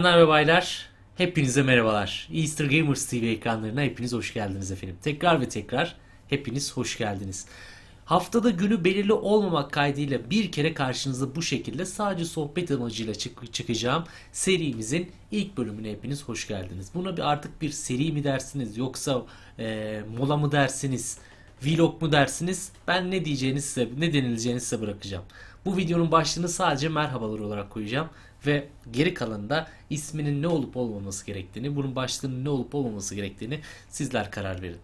Hanımlar ve baylar, hepinize merhabalar. Easter Gamers TV ekranlarına hepiniz hoş geldiniz efendim. Tekrar ve tekrar hepiniz hoş geldiniz. Haftada günü belirli olmamak kaydıyla bir kere karşınıza bu şekilde sadece sohbet amacıyla çık- çıkacağım serimizin ilk bölümüne hepiniz hoş geldiniz. Buna bir artık bir seri mi dersiniz yoksa e, mola mı dersiniz, vlog mu dersiniz? Ben ne diyeceğiniz size, ne denileceğini bırakacağım. Bu videonun başlığını sadece merhabalar olarak koyacağım ve geri kalanında isminin ne olup olmaması gerektiğini, bunun başlığının ne olup olmaması gerektiğini sizler karar verin.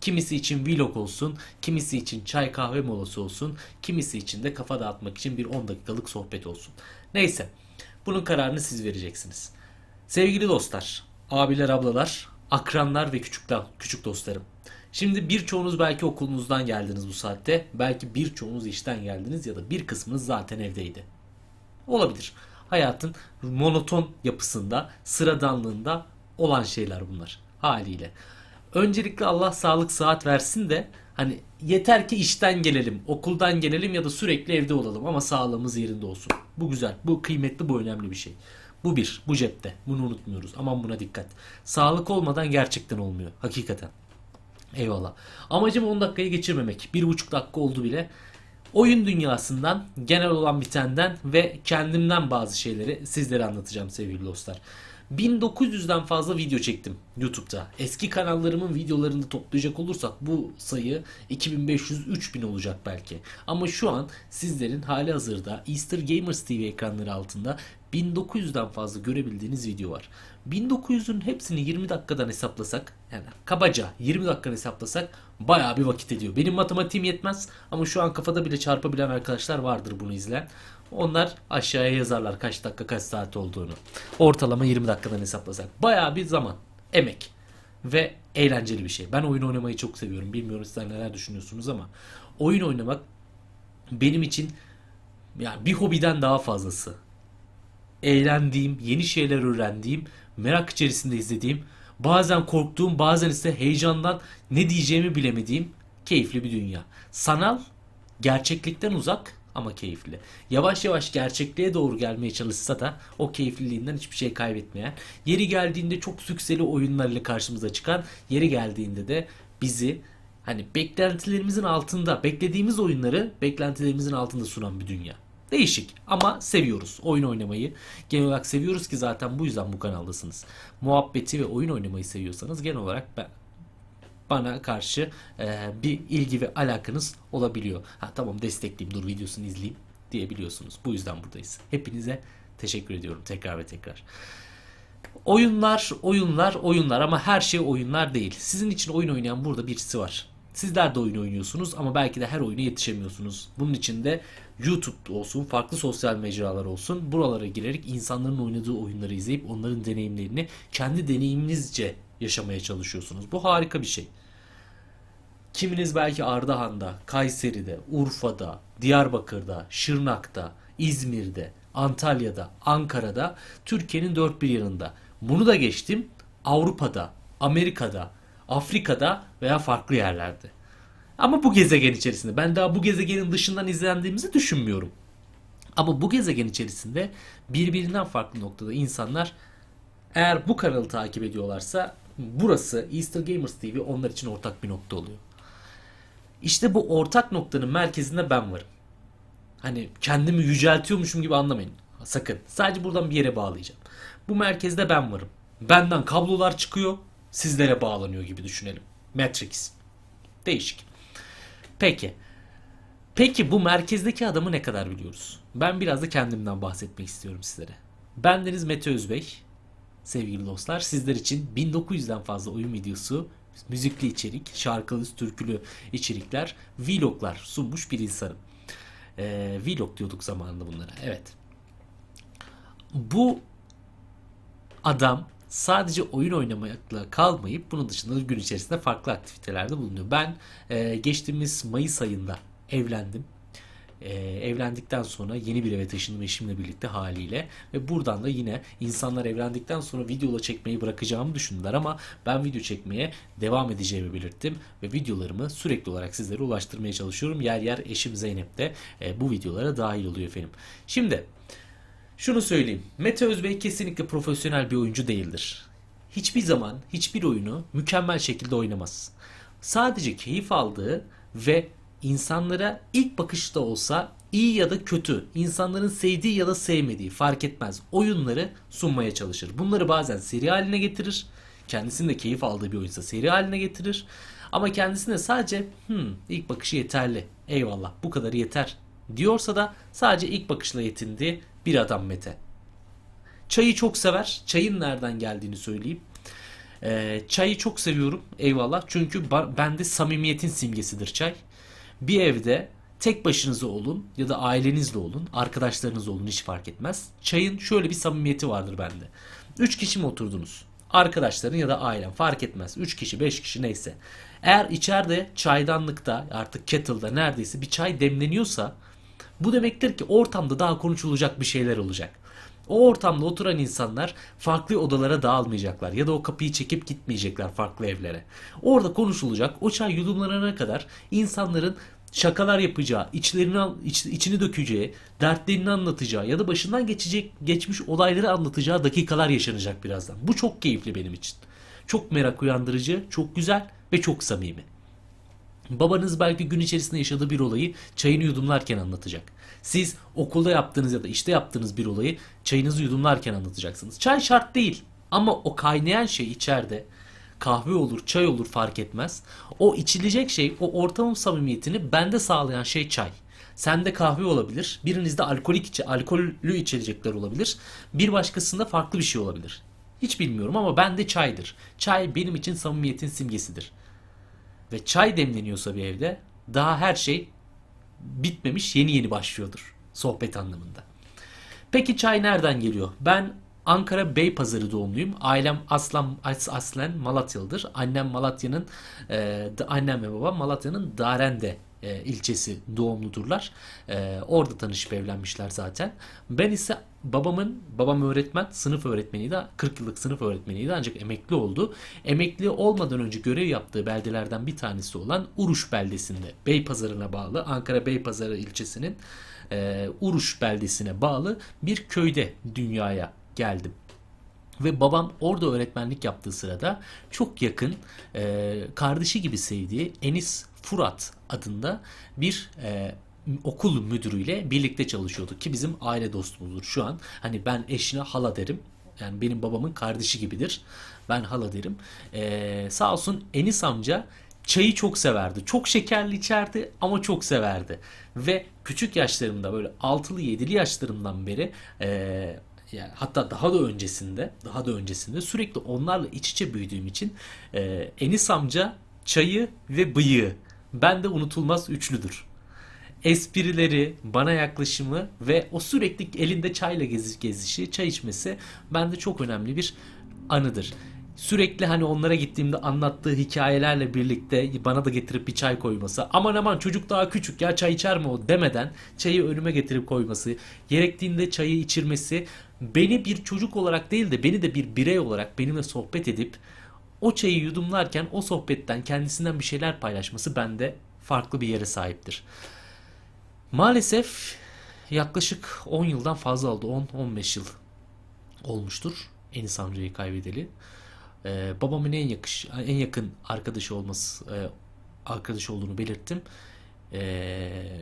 Kimisi için vlog olsun, kimisi için çay kahve molası olsun, kimisi için de kafa dağıtmak için bir 10 dakikalık sohbet olsun. Neyse, bunun kararını siz vereceksiniz. Sevgili dostlar, abiler, ablalar, akranlar ve küçükler, küçük dostlarım. Şimdi birçoğunuz belki okulunuzdan geldiniz bu saatte. Belki birçoğunuz işten geldiniz ya da bir kısmınız zaten evdeydi. Olabilir. Hayatın monoton yapısında, sıradanlığında olan şeyler bunlar haliyle. Öncelikle Allah sağlık saat versin de hani yeter ki işten gelelim, okuldan gelelim ya da sürekli evde olalım ama sağlığımız yerinde olsun. Bu güzel, bu kıymetli, bu önemli bir şey. Bu bir, bu cepte. Bunu unutmuyoruz. Aman buna dikkat. Sağlık olmadan gerçekten olmuyor. Hakikaten. Eyvallah. Amacım 10 dakikayı geçirmemek. 1,5 dakika oldu bile. Oyun dünyasından, genel olan bitenden ve kendimden bazı şeyleri sizlere anlatacağım sevgili dostlar. 1900'den fazla video çektim YouTube'da. Eski kanallarımın videolarını toplayacak olursak bu sayı 2500-3000 olacak belki. Ama şu an sizlerin hali hazırda Easter Gamers TV ekranları altında 1900'den fazla görebildiğiniz video var. 1900'ün hepsini 20 dakikadan hesaplasak yani kabaca 20 dakikadan hesaplasak bayağı bir vakit ediyor. Benim matematiğim yetmez ama şu an kafada bile çarpabilen arkadaşlar vardır bunu izleyen. Onlar aşağıya yazarlar kaç dakika kaç saat olduğunu. Ortalama 20 dakikadan hesaplasak. Bayağı bir zaman, emek ve eğlenceli bir şey. Ben oyun oynamayı çok seviyorum. Bilmiyorum sizler neler düşünüyorsunuz ama oyun oynamak benim için yani bir hobiden daha fazlası eğlendiğim, yeni şeyler öğrendiğim, merak içerisinde izlediğim, bazen korktuğum, bazen ise heyecandan ne diyeceğimi bilemediğim keyifli bir dünya. Sanal, gerçeklikten uzak ama keyifli. Yavaş yavaş gerçekliğe doğru gelmeye çalışsa da o keyifliliğinden hiçbir şey kaybetmeyen, yeri geldiğinde çok sükseli oyunlarla karşımıza çıkan, yeri geldiğinde de bizi hani beklentilerimizin altında, beklediğimiz oyunları beklentilerimizin altında sunan bir dünya. Değişik ama seviyoruz oyun oynamayı. Genel olarak seviyoruz ki zaten bu yüzden bu kanaldasınız. Muhabbeti ve oyun oynamayı seviyorsanız genel olarak ben bana karşı e, bir ilgi ve alakanız olabiliyor. Ha tamam destekleyeyim dur videosunu izleyeyim diyebiliyorsunuz. Bu yüzden buradayız. Hepinize teşekkür ediyorum tekrar ve tekrar. Oyunlar, oyunlar, oyunlar ama her şey oyunlar değil. Sizin için oyun oynayan burada birisi var. Sizler de oyun oynuyorsunuz ama belki de her oyuna yetişemiyorsunuz. Bunun için de YouTube olsun, farklı sosyal mecralar olsun buralara girerek insanların oynadığı oyunları izleyip onların deneyimlerini kendi deneyiminizce yaşamaya çalışıyorsunuz. Bu harika bir şey. Kiminiz belki Ardahan'da, Kayseri'de, Urfa'da, Diyarbakır'da, Şırnak'ta, İzmir'de, Antalya'da, Ankara'da, Türkiye'nin dört bir yanında. Bunu da geçtim Avrupa'da, Amerika'da, Afrika'da veya farklı yerlerde. Ama bu gezegen içerisinde ben daha bu gezegenin dışından izlendiğimizi düşünmüyorum. Ama bu gezegen içerisinde birbirinden farklı noktada insanlar eğer bu kanalı takip ediyorlarsa burası Easter Gamers TV onlar için ortak bir nokta oluyor. İşte bu ortak noktanın merkezinde ben varım. Hani kendimi yüceltiyormuşum gibi anlamayın. Sakın. Sadece buradan bir yere bağlayacağım. Bu merkezde ben varım. Benden kablolar çıkıyor, sizlere bağlanıyor gibi düşünelim. Matrix. Değişik. Peki. Peki bu merkezdeki adamı ne kadar biliyoruz? Ben biraz da kendimden bahsetmek istiyorum sizlere. Bendeniz Mete Özbey. Sevgili dostlar sizler için 1900'den fazla oyun videosu, müzikli içerik, şarkılı, türkülü içerikler, vloglar sunmuş bir insanım. Ee, vlog diyorduk zamanında bunlara. Evet. Bu adam sadece oyun oynamakla kalmayıp bunun dışında gün içerisinde farklı aktivitelerde bulunuyor. Ben e, geçtiğimiz Mayıs ayında evlendim. E, evlendikten sonra yeni bir eve taşındım eşimle birlikte haliyle ve buradan da yine insanlar evlendikten sonra videola çekmeyi bırakacağımı düşündüler ama ben video çekmeye devam edeceğimi belirttim ve videolarımı sürekli olarak sizlere ulaştırmaya çalışıyorum. Yer yer eşim Zeynep de e, bu videolara dahil oluyor efendim. Şimdi Şunu söyleyeyim. Mete Özbey kesinlikle profesyonel bir oyuncu değildir. Hiçbir zaman hiçbir oyunu mükemmel şekilde oynamaz. Sadece keyif aldığı ve insanlara ilk bakışta olsa iyi ya da kötü, insanların sevdiği ya da sevmediği fark etmez oyunları sunmaya çalışır. Bunları bazen seri haline getirir. Kendisinin de keyif aldığı bir oyunsa seri haline getirir. Ama kendisine sadece hmm, ilk bakışı yeterli. Eyvallah bu kadar yeter diyorsa da sadece ilk bakışla yetindiği bir adam Mete. Çayı çok sever. Çayın nereden geldiğini söyleyeyim. Ee, çayı çok seviyorum. Eyvallah. Çünkü bende samimiyetin simgesidir çay. Bir evde tek başınıza olun ya da ailenizle olun, arkadaşlarınızla olun hiç fark etmez. Çayın şöyle bir samimiyeti vardır bende. Üç kişi mi oturdunuz? Arkadaşların ya da ailen fark etmez. Üç kişi, beş kişi neyse. Eğer içeride çaydanlıkta artık kettle'da neredeyse bir çay demleniyorsa bu demektir ki ortamda daha konuşulacak bir şeyler olacak. O ortamda oturan insanlar farklı odalara dağılmayacaklar ya da o kapıyı çekip gitmeyecekler farklı evlere. Orada konuşulacak o çay yudumlanana kadar insanların şakalar yapacağı, içlerini iç- içini dökeceği, dertlerini anlatacağı ya da başından geçecek geçmiş olayları anlatacağı dakikalar yaşanacak birazdan. Bu çok keyifli benim için. Çok merak uyandırıcı, çok güzel ve çok samimi. Babanız belki gün içerisinde yaşadığı bir olayı çayını yudumlarken anlatacak. Siz okulda yaptığınız ya da işte yaptığınız bir olayı çayınızı yudumlarken anlatacaksınız. Çay şart değil ama o kaynayan şey içeride kahve olur, çay olur fark etmez. O içilecek şey, o ortamın samimiyetini bende sağlayan şey çay. Sende kahve olabilir, birinizde alkolik içe, alkollü içecekler olabilir, bir başkasında farklı bir şey olabilir. Hiç bilmiyorum ama bende çaydır. Çay benim için samimiyetin simgesidir ve çay demleniyorsa bir evde daha her şey bitmemiş yeni yeni başlıyordur sohbet anlamında. Peki çay nereden geliyor? Ben Ankara Beypazarı doğumluyum. Ailem aslan as- aslen Malatyalıdır. Annem Malatya'nın e, annem ve babam Malatya'nın Darende e, ilçesi doğumludurlar. E, orada tanışıp evlenmişler zaten. Ben ise babamın babam öğretmen, sınıf öğretmeniydi. 40 yıllık sınıf öğretmeniydi ancak emekli oldu. Emekli olmadan önce görev yaptığı beldelerden bir tanesi olan Uruş beldesinde, Beypazarı'na bağlı Ankara Beypazarı ilçesinin e, Uruş beldesine bağlı bir köyde dünyaya geldim. Ve babam orada öğretmenlik yaptığı sırada çok yakın e, kardeşi gibi sevdiği Enis Furat adında bir e, okul müdürüyle birlikte çalışıyordu ki bizim aile dostumuzdur şu an. Hani ben eşine hala derim. Yani benim babamın kardeşi gibidir. Ben hala derim. E, sağ olsun Enis amca çayı çok severdi. Çok şekerli içerdi ama çok severdi. Ve küçük yaşlarımda böyle 6'lı 7'li yaşlarımdan beri e, yani hatta daha da öncesinde daha da öncesinde sürekli onlarla iç içe büyüdüğüm için e, Enis amca çayı ve bıyığı bende unutulmaz üçlüdür. Esprileri, bana yaklaşımı ve o sürekli elinde çayla gezi, gezişi, çay içmesi bende çok önemli bir anıdır. Sürekli hani onlara gittiğimde anlattığı hikayelerle birlikte bana da getirip bir çay koyması. Aman aman çocuk daha küçük ya çay içer mi o demeden çayı önüme getirip koyması. Gerektiğinde çayı içirmesi. Beni bir çocuk olarak değil de beni de bir birey olarak benimle sohbet edip o çayı yudumlarken o sohbetten kendisinden bir şeyler paylaşması bende farklı bir yere sahiptir. Maalesef yaklaşık 10 yıldan fazla oldu. 10-15 yıl olmuştur Enis amcayı kaybedeli. Ee, babamın en yakış en yakın arkadaşı olması e, arkadaşı olduğunu belirttim. Ee,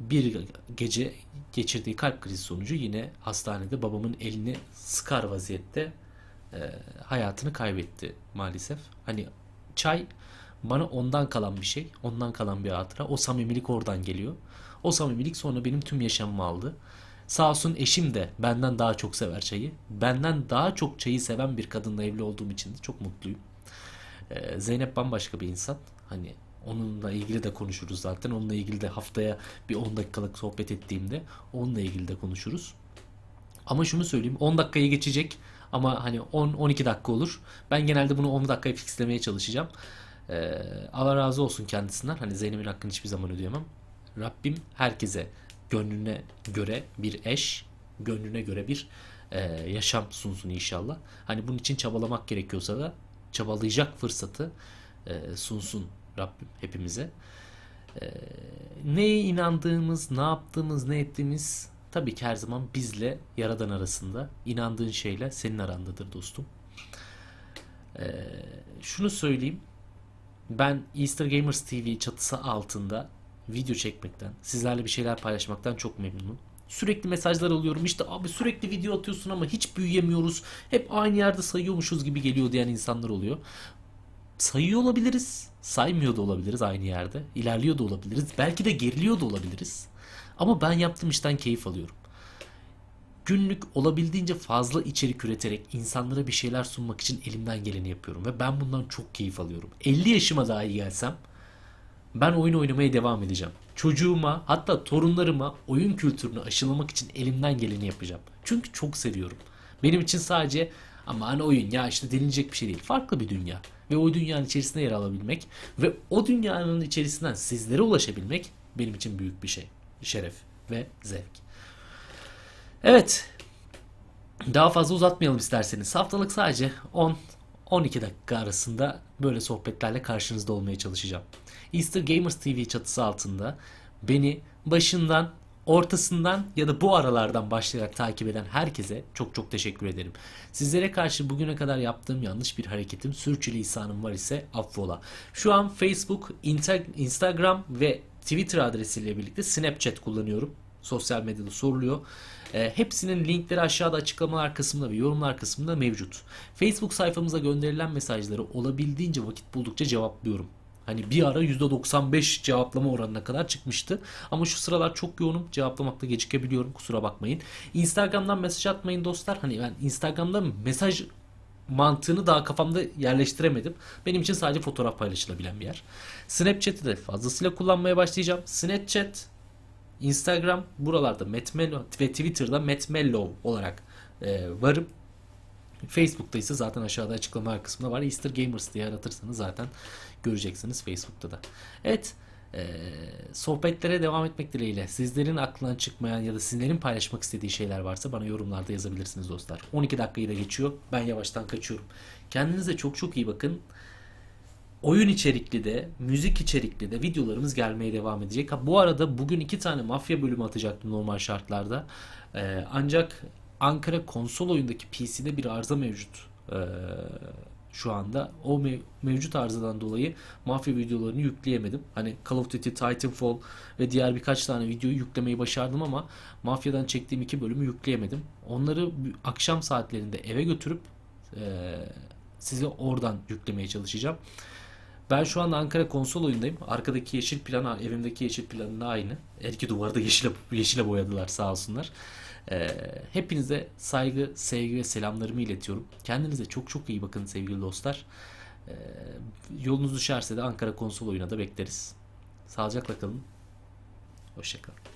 bir gece geçirdiği kalp krizi sonucu yine hastanede babamın elini sıkar vaziyette e, hayatını kaybetti maalesef. Hani çay bana ondan kalan bir şey, ondan kalan bir hatıra. O samimilik oradan geliyor. O samimilik sonra benim tüm yaşamımı aldı. Sağ olsun eşim de benden daha çok sever çayı. Benden daha çok çayı seven bir kadınla evli olduğum için de çok mutluyum. Ee, Zeynep bambaşka bir insan. Hani onunla ilgili de konuşuruz zaten. Onunla ilgili de haftaya bir 10 dakikalık sohbet ettiğimde onunla ilgili de konuşuruz. Ama şunu söyleyeyim 10 dakikayı geçecek ama hani 10-12 dakika olur. Ben genelde bunu 10 dakikaya fixlemeye çalışacağım. Ee, Allah razı olsun kendisinden. Hani Zeynep'in hakkını hiçbir zaman ödeyemem. Rabbim herkese gönlüne göre bir eş, gönlüne göre bir e, yaşam sunsun inşallah. Hani bunun için çabalamak gerekiyorsa da çabalayacak fırsatı e, sunsun Rabbim hepimize. E, neye inandığımız, ne yaptığımız, ne ettiğimiz tabii ki her zaman bizle Yaradan arasında, inandığın şeyle senin arandadır dostum. Ee, şunu söyleyeyim. Ben Easter Gamers TV çatısı altında video çekmekten, sizlerle bir şeyler paylaşmaktan çok memnunum. Sürekli mesajlar alıyorum. İşte abi sürekli video atıyorsun ama hiç büyüyemiyoruz. Hep aynı yerde sayıyormuşuz gibi geliyor diyen insanlar oluyor. Sayıyor olabiliriz. Saymıyor da olabiliriz aynı yerde. İlerliyor da olabiliriz. Belki de geriliyor da olabiliriz. Ama ben yaptığım işten keyif alıyorum. Günlük olabildiğince fazla içerik üreterek insanlara bir şeyler sunmak için elimden geleni yapıyorum. Ve ben bundan çok keyif alıyorum. 50 yaşıma dahi gelsem ben oyun oynamaya devam edeceğim. Çocuğuma hatta torunlarıma oyun kültürünü aşılamak için elimden geleni yapacağım. Çünkü çok seviyorum. Benim için sadece ama hani oyun ya işte denilecek bir şey değil. Farklı bir dünya. Ve o dünyanın içerisinde yer alabilmek ve o dünyanın içerisinden sizlere ulaşabilmek benim için büyük bir şey. Şeref ve zevk. Evet. Daha fazla uzatmayalım isterseniz. Haftalık sadece 10 12 dakika arasında böyle sohbetlerle karşınızda olmaya çalışacağım. Easter Gamers TV çatısı altında beni başından, ortasından ya da bu aralardan başlayarak takip eden herkese çok çok teşekkür ederim. Sizlere karşı bugüne kadar yaptığım yanlış bir hareketim, sürçülisanım var ise affola. Şu an Facebook, Insta- Instagram ve Twitter adresiyle birlikte Snapchat kullanıyorum. Sosyal medyada soruluyor. E, hepsinin linkleri aşağıda açıklamalar kısmında ve yorumlar kısmında mevcut. Facebook sayfamıza gönderilen mesajları olabildiğince vakit buldukça cevaplıyorum. Hani bir ara %95 cevaplama oranına kadar çıkmıştı. Ama şu sıralar çok yoğunum. Cevaplamakta gecikebiliyorum. Kusura bakmayın. Instagram'dan mesaj atmayın dostlar. Hani ben Instagram'da mesaj mantığını daha kafamda yerleştiremedim. Benim için sadece fotoğraf paylaşılabilen bir yer. Snapchat'i de fazlasıyla kullanmaya başlayacağım. Snapchat, Instagram buralarda Metmello ve Twitter'da Metmello olarak e, varım. Facebook'ta ise zaten aşağıda açıklama kısmında var. Easter Gamers diye aratırsanız zaten göreceksiniz Facebook'ta da. Evet. e, sohbetlere devam etmek dileğiyle sizlerin aklından çıkmayan ya da sizlerin paylaşmak istediği şeyler varsa bana yorumlarda yazabilirsiniz dostlar. 12 dakikayı da geçiyor. Ben yavaştan kaçıyorum. Kendinize çok çok iyi bakın. Oyun içerikli de, müzik içerikli de videolarımız gelmeye devam edecek. Bu arada bugün iki tane mafya bölümü atacaktım normal şartlarda. Ee, ancak Ankara konsol oyundaki PC'de bir arıza mevcut. Ee, şu anda o mev- mevcut arızadan dolayı mafya videolarını yükleyemedim. Hani Call of Duty, Titanfall ve diğer birkaç tane videoyu yüklemeyi başardım ama mafyadan çektiğim iki bölümü yükleyemedim. Onları akşam saatlerinde eve götürüp e, size oradan yüklemeye çalışacağım. Ben şu anda Ankara konsol oyundayım. Arkadaki yeşil plan evimdeki yeşil planla aynı. Her iki duvarda yeşile, yeşile boyadılar sağ olsunlar. Ee, hepinize saygı, sevgi ve selamlarımı iletiyorum. Kendinize çok çok iyi bakın sevgili dostlar. Ee, yolunuz düşerse de Ankara konsol oyuna da bekleriz. Sağlıcakla kalın. Hoşçakalın.